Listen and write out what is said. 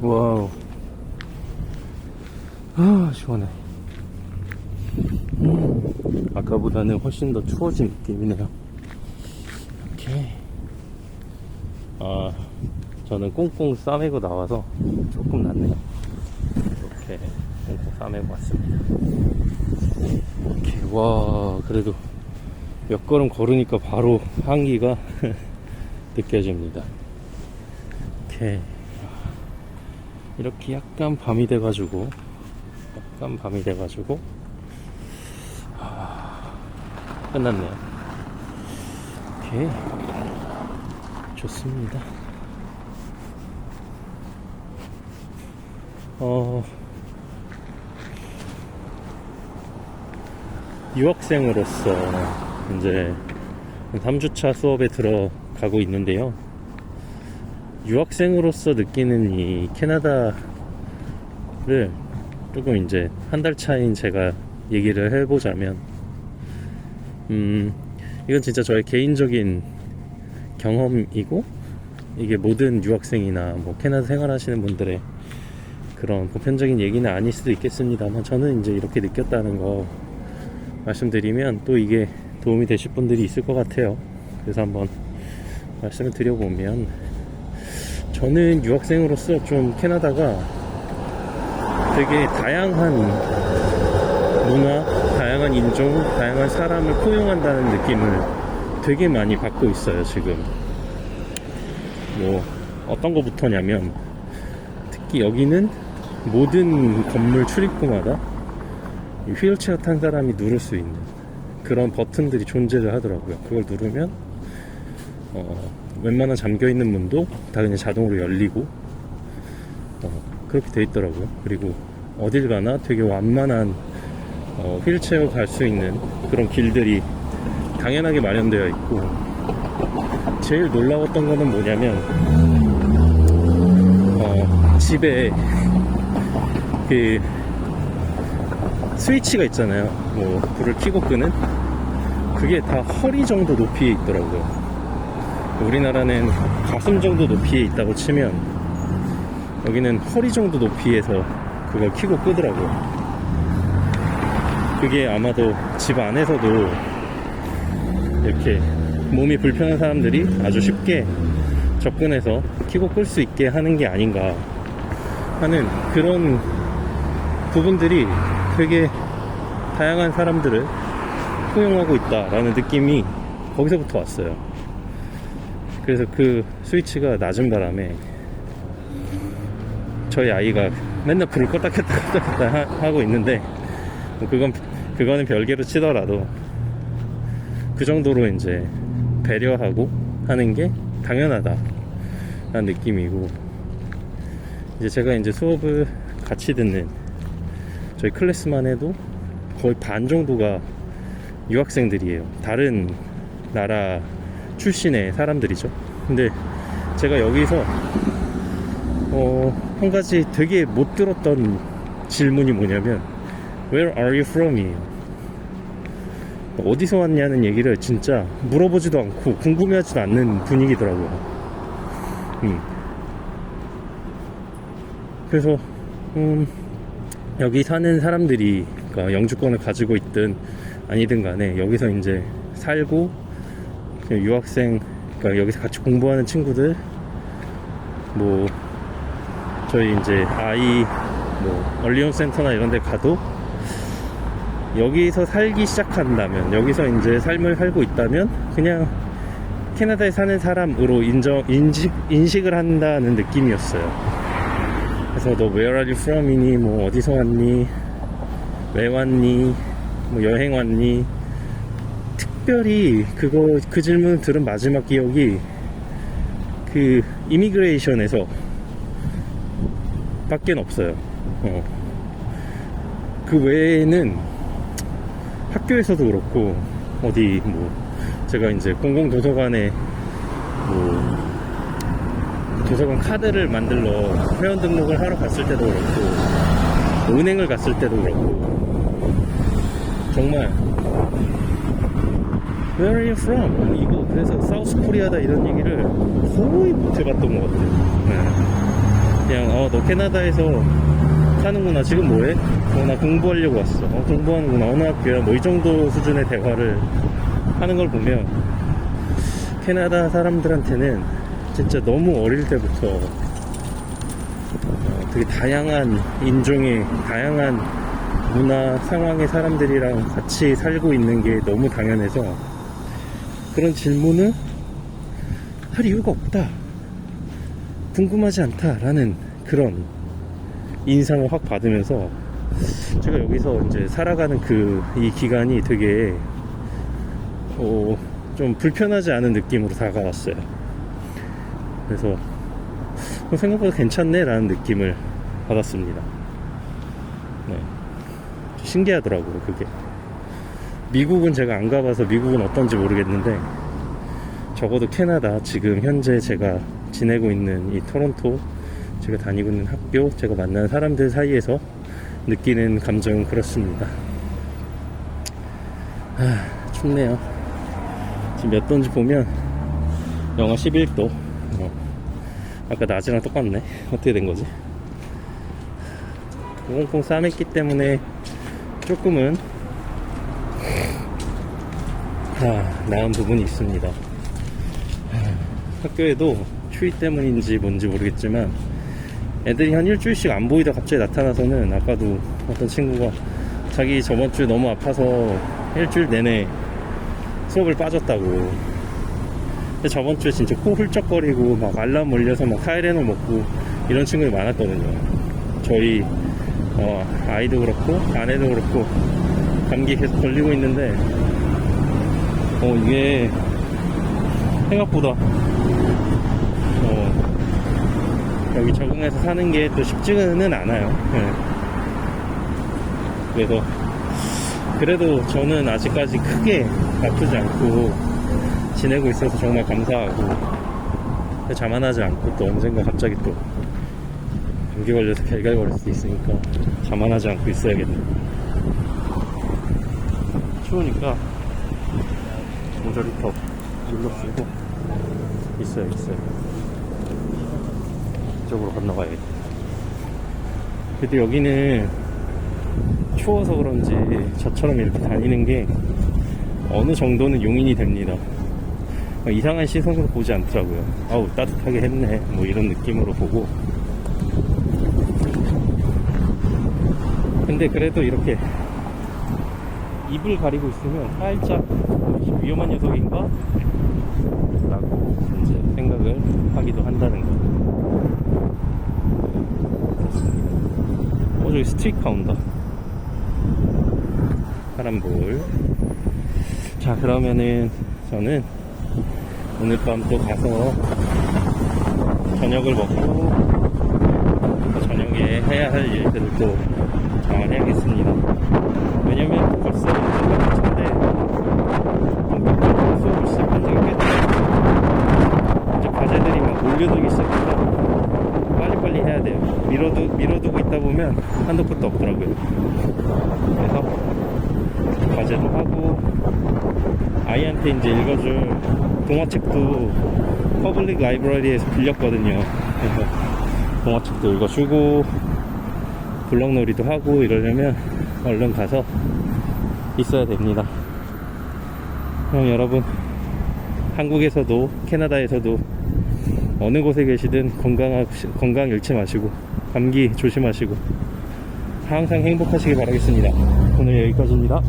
와우. 아, 시원해. 음, 아까보다는 훨씬 더 추워진 느낌이네요. 이렇게. 아, 저는 꽁꽁 싸매고 나와서 조금 낫네요. 이렇게 꽁꽁 싸매고 왔습니다. 이렇게, 와, 그래도 몇 걸음 걸으니까 바로 향기가 느껴집니다. 이렇게. 이렇게 약간 밤이 돼가지고 약간 밤이 돼가지고. 아, 끝났네요. 오케이. 좋습니다. 어 유학생으로서 이제 3주차 수업에 들어가고 있는데요 유학생으로서 느끼는 이 캐나다를 조금 이제 한 달 차인 제가 얘기를 해보자면, 음, 이건 진짜 저의 개인적인 경험이고, 이게 모든 유학생이나 뭐 캐나다 생활하시는 분들의 그런 보편적인 얘기는 아닐 수도 있겠습니다만, 저는 이제 이렇게 느꼈다는 거 말씀드리면 또 이게 도움이 되실 분들이 있을 것 같아요. 그래서 한번 말씀을 드려보면, 저는 유학생으로서 좀 캐나다가 되게 다양한 문화, 다양한 인종, 다양한 사람을 포용한다는 느낌을 되게 많이 받고 있어요, 지금. 뭐, 어떤 거부터냐면, 특히 여기는 모든 건물 출입구마다 이 휠체어 탄 사람이 누를 수 있는 그런 버튼들이 존재를 하더라고요. 그걸 누르면, 어, 웬만한 잠겨 있는 문도 다 그냥 자동으로 열리고 어, 그렇게 돼 있더라고요. 그리고 어딜 가나 되게 완만한 어, 휠체어 갈 수 있는 그런 길들이 당연하게 마련되어 있고 제일 놀라웠던 거는 뭐냐면 어, 집에 그 스위치가 있잖아요. 뭐 불을 켜고 끄는 그게 다 허리 정도 높이에 있더라고요. 우리나라는 가슴 정도 높이에 있다고 치면 여기는 허리 정도 높이에서 그걸 키고 끄더라고요. 그게 아마도 집 안에서도 이렇게 몸이 불편한 사람들이 아주 쉽게 접근해서 키고 끌 수 있게 하는 게 아닌가 하는 그런 부분들이 되게 다양한 사람들을 포용하고 있다라는 느낌이 거기서부터 왔어요. 그래서 그 스위치가 낮은 바람에 저희 아이가 맨날 불을 껐다 켰다 껐다 켰다 하- 하고 있는데 뭐 그건 그거는 별개로 치더라도 그 정도로 이제 배려하고 하는 게 당연하다라는 느낌이고 이제 제가 이제 수업을 같이 듣는 저희 클래스만 해도 거의 반 정도가 유학생들이에요. 다른 나라 출신의 사람들이죠. 근데 제가 여기서 어, 한 가지 되게 못 들었던 질문이 뭐냐면 Where are you from? 이에요. 어디서 왔냐는 얘기를 진짜 물어보지도 않고 궁금해하지도 않는 분위기더라고요. 음. 그래서 음, 여기 사는 사람들이 그러니까 영주권을 가지고 있든 아니든 간에 여기서 이제 살고 유학생 그러니까 여기서 같이 공부하는 친구들 뭐 저희 이제 아이 뭐 얼리온 센터나 이런 데 가도 여기서 살기 시작한다면 여기서 이제 삶을 살고 있다면 그냥 캐나다에 사는 사람으로 인정 인식 인식을 한다는 느낌이었어요. 그래서 너 where are you from이니? 뭐 어디서 왔니? 왜 왔니? 뭐 여행 왔니 특별히 그거 그 질문을 들은 마지막 기억이 그 이미그레이션에서 밖엔 없어요. 어. 그 외에는 학교에서도 그렇고 어디 뭐 제가 이제 공공 도서관에 뭐 도서관 카드를 만들러 회원 등록을 하러 갔을 때도 그렇고 은행을 갔을 때도 그렇고 정말 Where are you from? 이거 그래서 사우스 코리아다 이런 얘기를 거의 못 해봤던 것 같아요. 네. 그냥 어 너 캐나다에서 사는구나 지금 뭐해? 어 나 공부하려고 왔어 어 공부하는구나 어느 학교야 뭐 이 정도 수준의 대화를 하는 걸 보면 캐나다 사람들한테는 진짜 너무 어릴 때부터 어, 되게 다양한 인종의 다양한 문화 상황의 사람들이랑 같이 살고 있는 게 너무 당연해서 그런 질문을 할 이유가 없다. 궁금하지 않다라는 그런 인상을 확 받으면서 제가 여기서 이제 살아가는 그 이 기간이 되게 어, 좀 불편하지 않은 느낌으로 다가왔어요. 그래서 어, 생각보다 괜찮네 라는 느낌을 받았습니다. 네. 신기하더라고요, 그게. 미국은 제가 안 가봐서 미국은 어떤지 모르겠는데, 적어도 캐나다, 지금 현재 제가 지내고 있는 이 토론토, 제가 다니고 있는 학교, 제가 만난 사람들 사이에서 느끼는 감정은 그렇습니다. 아, 춥네요. 지금 몇 도인지 보면, 영하 11도. 어, 아까 낮이랑 똑같네. 어떻게 된 거지? 꽁꽁 싸맸기 때문에 조금은 아, 나은 부분이 있습니다. 학교에도 추위 때문인지 뭔지 모르겠지만 애들이 한 일주일씩 안 보이다 갑자기 나타나서는 아까도 어떤 친구가 자기 저번 주에 너무 아파서 일주일 내내 수업을 빠졌다고 근데 저번 주에 진짜 코 훌쩍거리고 막 알람 울려서 막 타이레놀 먹고 이런 친구들이 많았거든요 저희 어, 아이도 그렇고 아내도 그렇고 감기 계속 걸리고 있는데 어 이게 생각보다 어, 여기 적응해서 사는 게 또 쉽지는 않아요. 예. 그래서 그래도 저는 아직까지 크게 아프지 않고 지내고 있어서 정말 감사하고 자만하지 않고 또 언젠가 갑자기 또 감기 걸려서 결갈거릴 수도 있으니까 자만하지 않고 있어야겠네. 추우니까 모자리 턱 눌러 쓰고 있어요, 있어요. 이쪽으로 건너가야겠다. 그래도 여기는 추워서 그런지 저처럼 이렇게 다니는 게 어느 정도는 용인이 됩니다. 막 이상한 시선으로 보지 않더라고요. 아우, 따뜻하게 했네. 뭐 이런 느낌으로 보고. 근데 그래도 이렇게 입을 가리고 있으면 살짝 위험한 녀석인가? 라고 이제 생각을 하기도 한다는 거. 어, 저기 스트리카 온다. 파란볼. 자, 그러면은 저는 오늘 밤 또 가서 저녁을 먹고 또 저녁에 해야 할 일들을 또 정해야겠습니다. 왜냐면 벌써 생각했는데 본격적으로 수업을 시작한 지가 꽤 됐어요. 이제 과제들이 막 몰려들기 시작해서 빨리빨리 해야 돼요. 미뤄두, 미뤄두고 있다 보면 한도 끝도 없더라고요. 그래서 과제도 하고 아이한테 이제 읽어줄 동화책도 퍼블릭 라이브러리에서 빌렸거든요. 동화책도 읽어주고 블럭놀이도 하고 이러려면 얼른 가서 있어야 됩니다. 그럼 여러분 한국에서도 캐나다에서도 어느 곳에 계시든 건강 건강 잃지 마시고 감기 조심하시고 항상 행복하시길 바라겠습니다. 오늘 여기까지입니다.